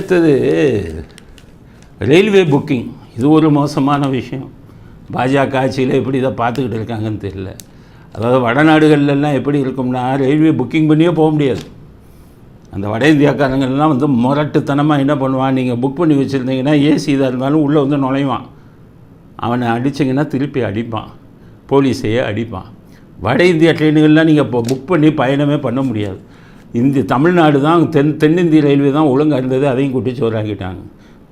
அடுத்தது railway booking இது ஒரு மோசமான விஷயம். பாஜக ஆட்சியில் எப்படி இதை பார்த்துக்கிட்டு இருக்காங்கன்னு தெரியல. அதாவது வடநாடுகள்லாம் எப்படி இருக்கும்னா ரயில்வே புக்கிங் பண்ணியே போக முடியாது. அந்த வட இந்தியாக்காரங்கள்லாம் வந்து முரட்டுத்தனமாக என்ன பண்ணுவான்? நீங்கள் புக் பண்ணி வச்சுருந்தீங்கன்னா ஏசி இதாக இருந்தாலும் உள்ளே வந்து நுழைவான். அவனை அடிச்சிங்கன்னா திருப்பி அடிப்பான். போலீஸையே அடிப்பான். வட இந்தியா ட்ரெயினுகள்லாம் நீங்கள் இப்போ புக் பண்ணி பயணமே பண்ண முடியாது. இந்திய தமிழ்நாடு தான் தென் தென்னிந்திய ரயில்வே தான் ஒழுங்காக இருந்தது அதையும் குட்டிச்சோறாக்கிட்டாங்க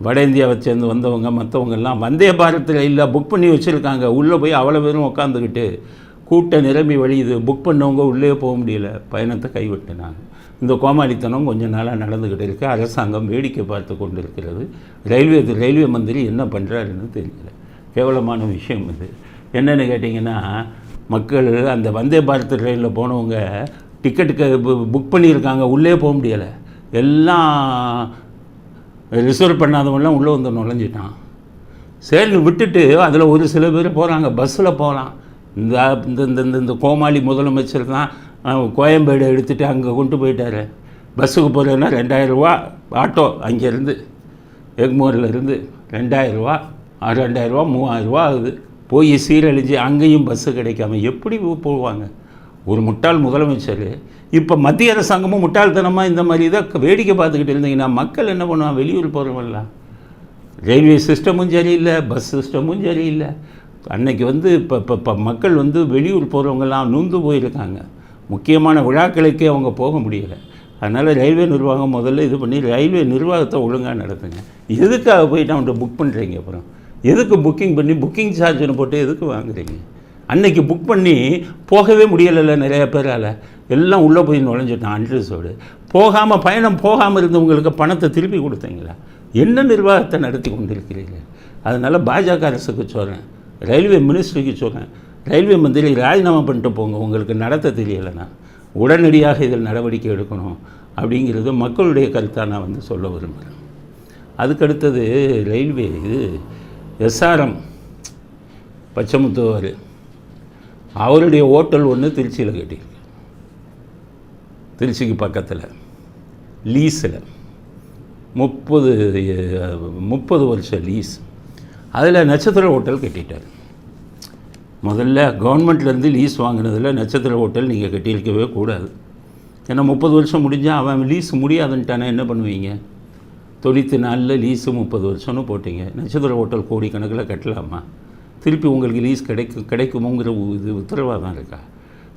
வட இந்தியாவை சேர்ந்து வந்தவங்க மற்றவங்கெல்லாம் வந்தே பாரத் ரயிலில் புக் பண்ணி வச்சுருக்காங்க. உள்ளே போய் அவ்வளோ பேரும் உட்காந்துக்கிட்டு கூட்ட நிரம்பி வழியுது. புக் பண்ணவங்க உள்ளே போக முடியல. பயணத்தை கைவிட்டுனாங்க. இந்த கோமாளித்தனம் கொஞ்ச நாளாக நடந்துக்கிட்டு இருக்குது அரசாங்கம் வேடிக்கை பார்த்து கொண்டு இருக்கிறது ரயில்வே ரயில்வே மந்திரி என்ன பண்ணுறாருன்னு தெரியல. கேவலமான விஷயம் இது. என்னென்னு கேட்டிங்கன்னா மக்கள் அந்த வந்தே பாரத் ரயிலில் போனவங்க டிக்கெட்டுக்கு புக் பண்ணியிருக்காங்க. உள்ளே போக முடியலை. எல்லாம் ரிசர்வ் பண்ணாதவங்களாம் உள்ளே வந்து நுழைஞ்சிட்டான். சரி விட்டுட்டு அதில் ஒரு சில பேர் போகிறாங்க. பஸ்ஸில் போகலாம். இந்த இந்த இந்த இந்த கோமாளி முதலமைச்சர் தான் கோயம்பேடு எடுத்துகிட்டு அங்கே கொண்டு போயிட்டாரு. பஸ்ஸுக்கு போகிறதுனா ரெண்டாயிரரூவா ஆட்டோ அங்கேருந்து எக்மோரில் இருந்து ரெண்டாயிரரூவா ரெண்டாயிரரூவா மூவாயிரரூவா ஆகுது. போய் சீரழிஞ்சு அங்கேயும் பஸ்ஸு கிடைக்காம எப்படி போவாங்க? ஒரு முட்டாள் முதலமைச்சர் இப்போ மத்திய அரசாங்கமும் முட்டாள்தனமாக இந்த மாதிரி இதை வேடிக்கை பார்த்துக்கிட்டு இருந்தீங்கன்னா மக்கள் என்ன பண்ணுவாங்க? வெளியூர் போகிறவங்களாம் ரயில்வே சிஸ்டமும் சரியில்லை பஸ் சிஸ்டமும் சரியில்லை. அன்னைக்கு வந்து இப்போ இப்போ இப்போ மக்கள் வந்து வெளியூர் போகிறவங்கெல்லாம் நூந்து போயிருக்காங்க. முக்கியமான விழாக்களுக்கே அவங்க போக முடியலை. அதனால் ரயில்வே நிர்வாகம் முதல்ல இது பண்ணி ரயில்வே நிர்வாகத்தை ஒழுங்காக நடத்துங்க. எதுக்காக போயிட்டு அவன்கிட்ட புக் பண்ணுறீங்க அப்புறம்? எதுக்கு புக்கிங் பண்ணி புக்கிங் சார்ஜ்னு போட்டு எதுக்கு வாங்குறீங்க? அன்னைக்கு புக் பண்ணி போகவே முடியலைல்ல நிறைய பேரால். எல்லாம் உள்ளே போய் நுழைஞ்சிட்டான் அன்ரிசோடு போகாமல் பயணம் போகாமல் இருந்தவங்களுக்கு பணத்தை திருப்பி கொடுத்தீங்களா? என்ன நிர்வாகத்தை நடத்தி கொண்டிருக்கிறீர்கள்? அதனால் பாஜக அரசுக்கு சொல்கிறேன் ரயில்வே மினிஸ்ட்ரிக்கு சொல்கிறேன் ரயில்வே மந்திரி ராஜினாமா பண்ணிட்டு போங்க. உங்களுக்கு நடத்த தெரியலைன்னா உடனடியாக இதில் நடவடிக்கை எடுக்கணும் அப்படிங்கிறது மக்களுடைய கருத்தாக நான் வந்து சொல்ல விரும்புகிறேன் அதுக்கடுத்தது ரயில்வே இது. எஸ்ஆர்எம் பச்சமுத்துவார் அவருடைய ஹோட்டல் ஒன்று திருச்சியில் கட்டியிருக்கு திருச்சிக்கு பக்கத்தில். லீஸில். முப்பது முப்பது வருஷம் லீஸ். அதில் நட்சத்திர ஹோட்டல் கட்டிட்டார். முதல்ல கவர்மெண்ட்லேருந்து லீஸ் வாங்கினதில் நட்சத்திர ஹோட்டல் நீங்கள் கட்டியிருக்கவே கூடாது. ஏன்னா முப்பது வருஷம் முடிஞ்சால் அவன் லீஸ் முடியாதுன்ட்டானே என்ன பண்ணுவீங்க? தொண்ணூற்றி நாலில் லீஸு முப்பது வருஷம்னு போட்டீங்க. நட்சத்திர ஹோட்டல் கோடிக்கணக்கில் கட்டலாமா? திருப்பி உங்களுக்கு லீஸ் கிடைக்கும் கிடைக்குமோங்கிற இது இது உத்தரவாதம் இருக்கா?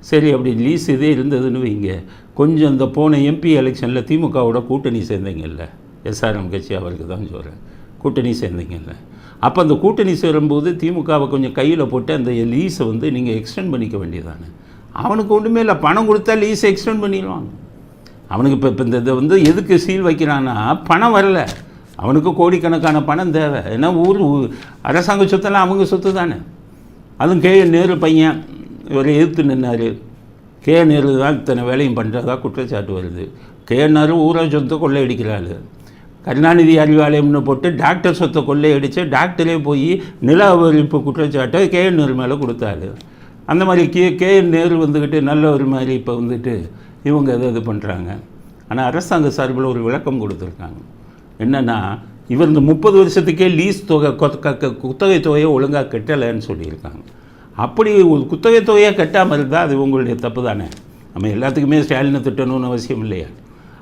சரி அப்படி லீஸ் இதே இருந்ததுன்னு வைங்க. கொஞ்சம் இந்த போன எம்பி எலெக்ஷனில் திமுகவோட கூட்டணி சேர்ந்தீங்கல்ல. எஸ்ஆர்எம் கட்சி அவருக்கு தான் சொல்கிறேன் கூட்டணி சேர்ந்தீங்கல்ல. அப்போ அந்த கூட்டணி சேரும்போது திமுகவை கொஞ்சம் கையில் போட்டு அந்த லீஸை வந்து நீங்கள் எக்ஸ்டெண்ட் பண்ணிக்க வேண்டியதானே? அவனுக்கு ஒன்றுமே இல்லை. பணம் கொடுத்தா லீஸை எக்ஸ்டெண்ட் பண்ணிடுவாங்க. அவனுக்கு இப்போ இப்போ இந்த இதை வந்து எதுக்கு சீல் வைக்கிறான்னா பணம் வரல. அவனுக்கு கோடிக்கணக்கான பணம் தேவை. ஏன்னா ஊர் அரசாங்க சொத்தெல்லாம் அவங்க சொத்து தானே. அதுவும் கே நேரு பையன் இவரை எதிர்த்து நின்னார். கே நேரு தான் இத்தனை வேலையும் பண்ணுறதா குற்றச்சாட்டு வருது. கே நேரு ஊரக சொத்தை கொள்ளையடிக்கிறாள் கருணாநிதி அறிவாலயம்னு போட்டு டாக்டர் சொத்தை கொள்ளையடித்து டாக்டரே போய் நில அபகரிப்பு குற்றச்சாட்டை கே என் நேரு மேலே கொடுத்தாரு. அந்த மாதிரி கே கே என் நேரு வந்துக்கிட்டு நல்ல ஒரு மாதிரி இப்போ வந்துட்டு இவங்க எதை இது பண்ணுறாங்க ஆனால் அரசாங்க சார்பில் ஒரு விளக்கம் கொடுத்துருக்காங்க. என்னென்னா இவர் இந்த முப்பது வருஷத்துக்கே லீஸ் தொகை க- குத்தகை தொகையை ஒழுங்காக கட்டலைன்னு சொல்லியிருக்காங்க. அப்படி ஒரு குத்தகை தொகையை கட்டாமல் இருந்தால் அது உங்களுடைய தப்பு தானே? நம்ம எல்லாத்துக்குமே ஸ்டாலினை திட்டணும்னு அவசியம் இல்லையா?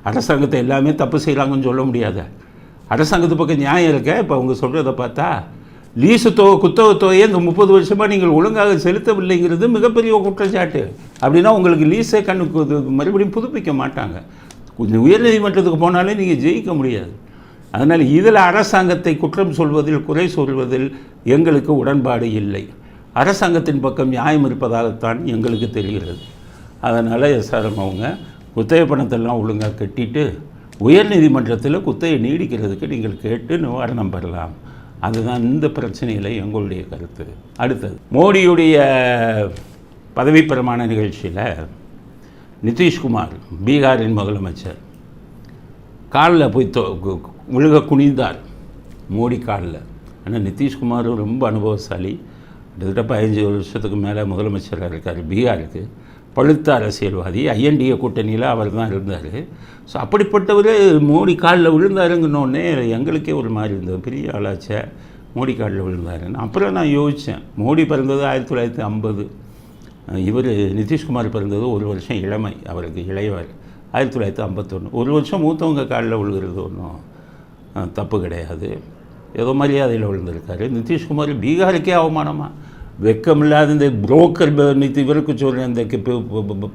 அரசாங்கத்தை எல்லாமே தப்பு செய்கிறாங்கன்னு சொல்ல முடியாத? அரசாங்கத்து பக்கம் நியாயம் இருக்க? இப்போ அவங்க சொல்கிறத பார்த்தா லீஸு தொகை குத்தகை தொகையை இந்த முப்பது வருஷமாக நீங்கள் ஒழுங்காக செலுத்தவில்லைங்கிறது மிகப்பெரிய குற்றச்சாட்டு. அப்படின்னா உங்களுக்கு லீஸே கண்ணுக்கு மறுபடியும் புதுப்பிக்க மாட்டாங்க. கொஞ்சம் உயர்நீதிமன்றத்துக்கு போனாலே நீங்கள் ஜெயிக்க முடியாது. அதனால் இதில் அரசாங்கத்தை குற்றம் சொல்வதில் குறை சொல்வதில் எங்களுக்கு உடன்பாடு இல்லை. அரசாங்கத்தின் பக்கம் நியாயம் இருப்பதாகத்தான் எங்களுக்கு தெரிகிறது. அதனால் எஸ்ஆர்எம் அவங்க குத்தகை பணத்தெல்லாம் ஒழுங்காக கட்டிட்டு உயர்நீதிமன்றத்தில் குத்தகை நீடிக்கிறதுக்கு நீங்கள் கேட்டு நிவாரணம் பெறலாம். அதுதான் இந்த பிரச்சனையில் எங்களுடைய கருத்து. அடுத்தது மோடியுடைய பதவி பிரமாண நிகழ்ச்சியில் நிதிஷ்குமார் பீகாரின் முதலமைச்சர். காலில் போய் தொ கு- விழுக குனிந்தார். மோடி காலில். ஆனால் நிதிஷ்குமாரும் ரொம்ப அனுபவசாலி. கிட்டத்தட்ட பதினஞ்சு வருஷத்துக்கு மேலே முதலமைச்சராக இருக்கார் பீகாருக்கு. பழுத்த அரசியல்வாதி ஐஎன்டிஏ கூட்டணியில் அவர் தான் இருந்தார். ஸோ அப்படிப்பட்டவர் மோடி காலில் விழுந்தாருங்கன்னொடனே எங்களுக்கே ஒரு மாதிரி இருந்தது. பெரிய ஆளாச்சே மோடி காலில் விழுந்தாருன்னு. அப்புறம் நான் யோசித்தேன் மோடி பிறந்தது ஆயிரத்தி தொள்ளாயிரத்தி ஐம்பது. இவர் நிதிஷ்குமார் பிறந்தது ஒரு வருஷம் இளமை. அவருக்கு இளையவர். ஆயிரத்தி தொள்ளாயிரத்தி ஐம்பத்தொன்று ஒரு வருஷம் மூத்தவங்க காலில் விழுகிறது ஒன்றும் தப்பு கிடையாது. ஏதோ மரியாதையில் விழுந்திருக்காரு. நிதிஷ்குமார் பீகாருக்கே அவமானமா? வெக்கமில்லாத இந்த புரோக்கர் நிதி இவருக்கு சொல்கிறேன் இந்த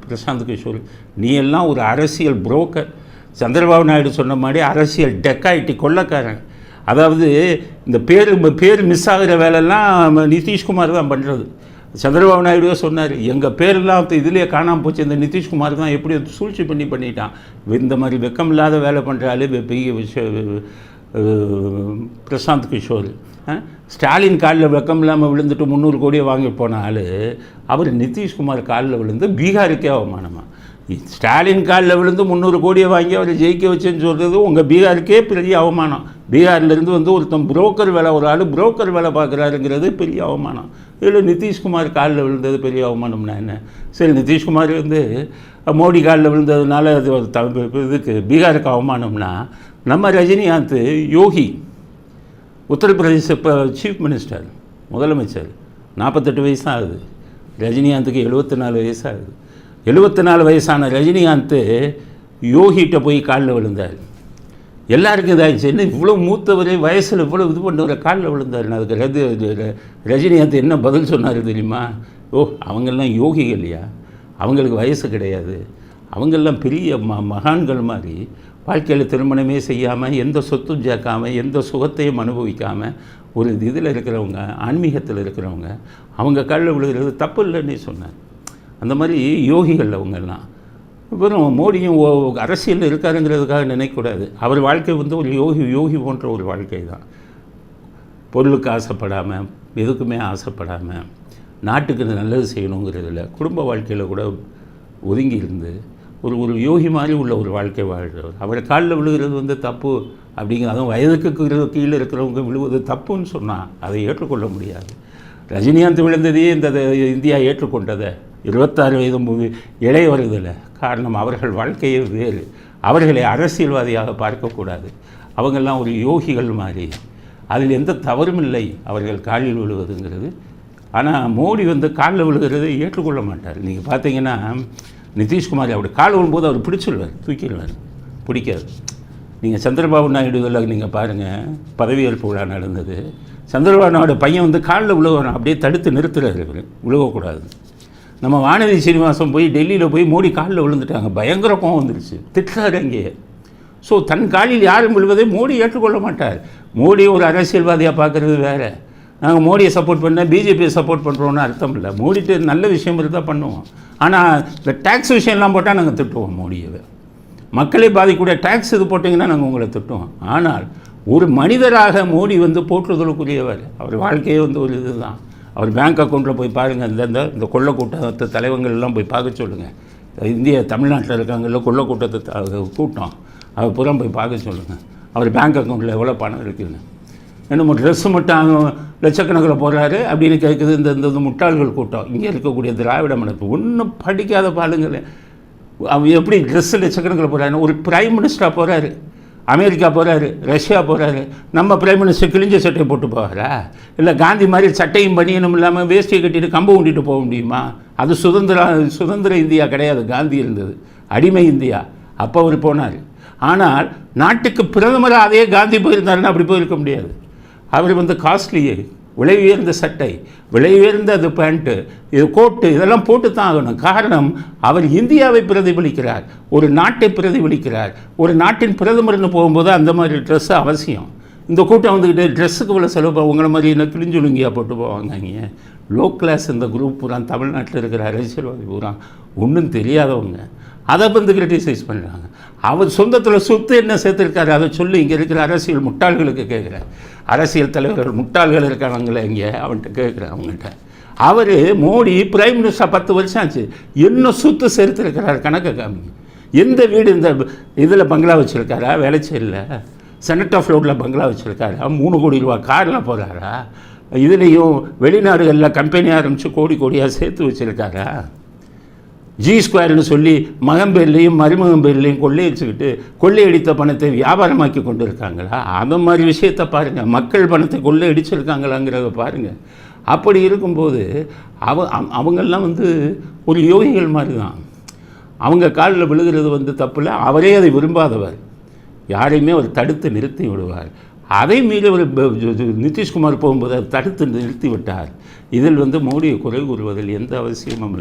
பிரசாந்த் கிஷோர் நீ எல்லாம் ஒரு அரசியல் புரோக்கர். சந்திரபாபு நாயுடு சொன்ன மாதிரி அரசியல் டெக்காயிட்டி கொள்ளக்காரன். அதாவது இந்த பேர் பேர் மிஸ் ஆகிற வேலையெல்லாம் நிதிஷ்குமார் தான் பண்ணுறது சந்திரபாபு நாயுடுவே சொன்னார் எங்கள் பேரெல்லாம் இதுலேயே காணாமல் போச்சு இந்த நிதிஷ்குமார் தான் எப்படி சூழ்ச்சி பண்ணி பண்ணிட்டான். இந்த மாதிரி வெக்கம் இல்லாத வேலை பண்ணுற ஆளு பெரிய விஷயம் பிரசாந்த் கிஷோர். ஸ்டாலின் காலில் வெக்கம் இல்லாமல் விழுந்துட்டு முந்நூறு கோடியை வாங்கி போன ஆள் அவர் நிதிஷ்குமார் காலில் விழுந்து பீகாருக்கே அவமானமா. ஸ்டாலின் காலில் விழுந்து முந்நூறு கோடியை வாங்கி அவரை ஜெயிக்க வச்சேன்னு சொல்கிறது உங்கள் பீகாருக்கே பெரிய அவமானம். பீகார்லேருந்து வந்து ஒருத்தன் புரோக்கர் வேலை ஒரு ஆள் புரோக்கர் வேலை பார்க்குறாருங்கிறது பெரிய அவமானம். இதில் நிதிஷ்குமார் காலில் விழுந்தது பெரிய அவமானம்னா என்ன? சரி நிதிஷ்குமார் வந்து மோடி காலில் விழுந்ததுனால அது த இதுக்கு பீகாருக்கு அவமானம்னா நம்ம ரஜினிகாந்த் யோகி உத்தரப்பிரதேச இப்போ சீஃப் மினிஸ்டர் முதலமைச்சர் நாற்பத்தெட்டு வயசு தான் ஆகுது ரஜினிகாந்துக்கு எழுபத்தி நாலு வயசாகுது. எழுபத்தி நாலு வயசான ரஜினிகாந்த் யோகிட்ட போய் காலில் விழுந்தார். எல்லாருக்கும் இதாகிடுச்சு என்ன இவ்வளோ மூத்தவரே வயசில் இவ்வளோ இது பண்ணவரை காலில் விழுந்தார். அதுக்கு ரது ர- ரஜினிகாந்த் என்ன பதில் சொன்னார் தெரியுமா? ஓ அவங்கெல்லாம் யோகிகள் இல்லையா? அவங்களுக்கு வயசு கிடையாது. அவங்கெல்லாம் பெரிய ம மகான்கள் மாதிரி வாழ்க்கையில் திருமணமே செய்யாமல் எந்த சொத்தும் சேர்க்காமல் எந்த சுகத்தையும் அனுபவிக்காமல் ஒரு இதில் இருக்கிறவங்க ஆன்மீகத்தில் இருக்கிறவங்க அவங்க காலில் விழுகிறது தப்பு இல்லைன்னு சொன்னார். அந்த மாதிரி யோகிகள் அவங்கெல்லாம். வெறும் மோடியும் ஓ- அரசியலில் இருக்காருங்கிறதுக்காக நினைக்கக்கூடாது. அவர் வாழ்க்கை வந்து ஒரு யோகி யோகி போன்ற ஒரு வாழ்க்கை தான் பொருளுக்கு ஆசைப்படாமல் எதுக்குமே ஆசைப்படாமல் நாட்டுக்கு நல்லது செய்யணுங்கிறதுல குடும்ப வாழ்க்கையில் கூட ஒதுங்கி இருந்து ஒரு ஒரு யோகி மாதிரி உள்ள ஒரு வாழ்க்கை வாழ்கிறவர் அவரை காலில் விழுகிறது வந்து தப்பு அப்படிங்கிற அதுவும் வயதுக்கு கீழே இருக்கிறவங்க விழுவது தப்புன்னு சொன்னால் அதை ஏற்றுக்கொள்ள முடியாது. ரஜினிகாந்த் விழுந்ததையே இந்த இந்தியா ஏற்றுக்கொண்டதை. இருபத்தாறு வயது இளைய வருதில்லை காரணம் அவர்கள் வாழ்க்கையே வேறு. அவர்களை அரசியல்வாதியாக பார்க்கக்கூடாது. அவங்கெல்லாம் ஒரு யோகிகள் மாதிரி. அதில் எந்த தவறும் இல்லை. அவர்கள் காலில் விழுவதுங்கிறது. ஆனால் மோடி வந்து காலில் விழுகிறதை ஏற்றுக்கொள்ள மாட்டார். நீங்கள் பார்த்தீங்கன்னா நிதிஷ்குமார் அப்படி கால் விழும்போது அவர் பிடிச்சிடுவார் தூக்கிடுவார். பிடிக்காது. நீங்கள் சந்திரபாபு நாயுடு இதில் நீங்கள் பாருங்கள் பதவியேற்பு விழா நடந்தது. சந்திரபாபு நாயுடு பையன் வந்து காலில் விழுவான் அப்படியே தடுத்து நிறுத்துறாரு இவர். விழுவக்கூடாது நம்ம வானதி சீனிவாசன் போய் டெல்லியில் போய் மோடி காலில் விழுந்துட்டாங்க. பயங்கர கோவம் வந்துருச்சு. திட்டாரு அங்கேயே ஸோ தன் காலில் யாரும் விழுவதை மோடி ஏற்றுக்கொள்ள மாட்டார். மோடி ஒரு அரசியல்வாதியாக பார்க்குறது வேறு. நாங்கள் மோடியை சப்போர்ட் பண்ண பிஜேபியை சப்போர்ட் பண்ணுறோன்னு அர்த்தம் இல்லை. மோடிட்டு நல்ல விஷயம் இருந்தால் பண்ணுவோம். ஆனால் இந்த டேக்ஸ் விஷயம்லாம் போட்டால் நாங்கள் திட்டுவோம் மோடியை. மக்களை பாதிக்கக்கூடிய டேக்ஸ் இது போட்டிங்கன்னா நாங்கள் உங்களை திட்டுவோம். ஆனால் ஒரு மனிதராக மோடி வந்து போற்றுதலுக்குரியவர். அவர் வாழ்க்கையே வந்து ஒரு இதுதான். அவர் பேங்க் அக்கௌண்ட்டில் போய் பாருங்கள் இந்தந்த இந்த இந்த கொள்ள கூட்டத்து எல்லாம் போய் பார்க்க சொல்லுங்கள் இந்திய தமிழ்நாட்டில் இருக்காங்கல்ல கொள்ள கூட்டத்தை த- கூட்டம் அவர் புறம் போய் பார்க்க சொல்லுங்கள் அவர் பேங்க் அக்கௌண்ட்டில் எவ்வளோ பணம் இருக்குதுன்னு என்னமோ ட்ரெஸ்ஸு மட்டும் லட்சக்கணக்கில் போடுறாரு அப்படின்னு கேட்குது இந்த இந்த முட்டாள்கள் கூட்டம். இங்கே இருக்கக்கூடிய திராவிட மனப்பு ஒன்றும் படிக்காத பாலுங்களே. அவன் எப்படி ட்ரெஸ்ஸு லட்சக்கணக்கில் போகிறாருன்னு ஒரு பிரைம் மினிஸ்டராக போகிறாரு அமெரிக்கா போகிறாரு ரஷ்யா போகிறாரு நம்ம பிரைம் மினிஸ்டர் கிழிஞ்ச சட்டையை போட்டு போகிறா இல்லை காந்தி மாதிரி சட்டையும் பனியனும் இல்லாமல் வேஷ்டியை கட்டிட்டு கம்பு கொண்டுட்டு போக முடியுமா? அது சுதந்திர சுதந்திர இந்தியா கிடையாது. காந்தி இருந்தது. அடிமை இந்தியா. அப்போ அவர் போனார். ஆனால் நாட்டுக்கு பிரதமராக அதே காந்தி போயிருந்தாருன்னா அப்படி போயிருக்க முடியாது. அவர் வந்து காஸ்ட்லியே விலை உயர்ந்த சட்டை விலை உயர்ந்த அது பேண்ட்டு இது கோட்டு இதெல்லாம் போட்டு தான் ஆகணும். காரணம் அவர் இந்தியாவை பிரதிபலிக்கிறார் ஒரு நாட்டை பிரதிபலிக்கிறார். ஒரு நாட்டின் பிரதமர்னு போகும்போது அந்த மாதிரி ட்ரெஸ்ஸு அவசியம். இந்த கூட்டம் வந்துக்கிட்டு ட்ரெஸ்ஸுக்கு இவ்வளோ செலவு உங்களை மாதிரி என்ன கிழிஞ்சுலுங்கியா போட்டு போவாங்க இங்கே? லோ கிளாஸ் இந்த குரூப் பூரா தமிழ்நாட்டில் இருக்கிற அரசியல்வாதி பூரா ஒன்றும் தெரியாதவங்க. அதை வந்து கிரிட்டிசைஸ் பண்ணுறாங்க அவர் சொந்தத்தில் சொத்து என்ன சேர்த்துருக்காரு அதை சொல்லி இங்கே இருக்கிற அரசியல் முட்டாள்களுக்கு கேட்குறேன். அரசியல் தலைவர்கள் முட்டாள்கள் இருக்காங்களே இங்கே அவன்கிட்ட கேட்குறேன் அவங்ககிட்ட. அவர் மோடி பிரைம் மினிஸ்டர் பத்து வருஷம் ஆச்சு. இன்னும் சுத்து சேர்த்துருக்கிறார் கணக்கை காமிங்க எந்த வீடு இந்த இதில் பங்களா வச்சுருக்காரா? வேலைச்சேரியில் செனட் ஆஃப் ரோட்டில் பங்களா வச்சுருக்காரா? மூணு கோடி ரூபா காரில் போகிறாரா இதுலேயும் வெளிநாடுகளில் கம்பெனி ஆரம்பித்து கோடி கோடியாக சேர்த்து வச்சுருக்காரா? ஜி ஸ்கொயர்னு சொல்லி மகன் பேர்லேயும் மருமகன் பேர்லேயும் கொள்ளையடிச்சுக்கிட்டு கொள்ளையடித்த பணத்தை வியாபாரமாக்கி கொண்டு இருக்காங்களா அந்த மாதிரி விஷயத்தை பாருங்கள் மக்கள் பணத்தை கொள்ளையடிச்சிருக்காங்களாங்கிறத பாருங்கள் அப்படி இருக்கும்போது அவ அவ- அவங்கெல்லாம் வந்து ஒரு யோகிகள் மாதிரி தான் அவங்க காலில் விழுகிறது வந்து தப்பில் அவரே அதை விரும்பாதவர். யாரையுமே அவர் தடுத்து நிறுத்தி விடுவார். அதை மீறி ஒரு நிதிஷ்குமார் போகும்போது அதை தடுத்து நிறுத்தி விட்டார். இதில் வந்து மோடியை குறை கூறுவதில் எந்த அவசியமும் இல்லை.